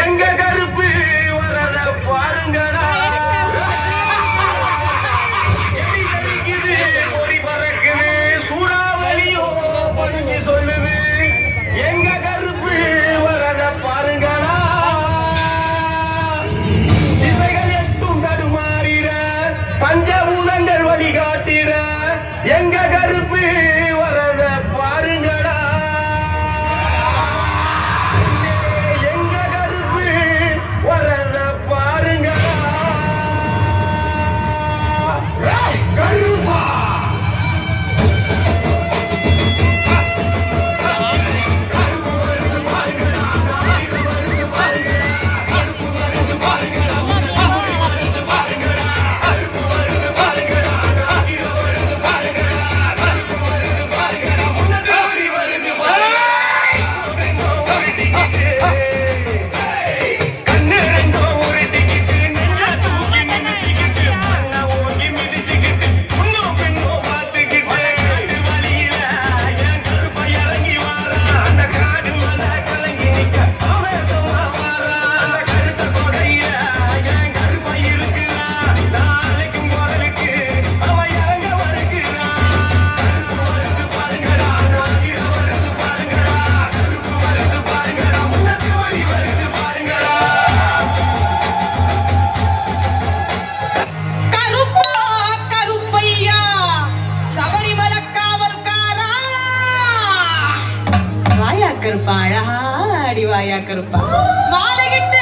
எங்க கருப்பு வரத பாருங்கடா. கொடி பறக்குது சூறாவளியோ பணிஞ்சு சொல்லுது. எங்க கருப்பு வரத பாருங்கடா. இவைகள் எட்டும் தடுமாறிட பஞ்சபூதங்கள் வழிகாட்டிட எங்க கருப்பு கருப்பா அழகா அடிவாயா கருப்பா. மாலைகிட்டு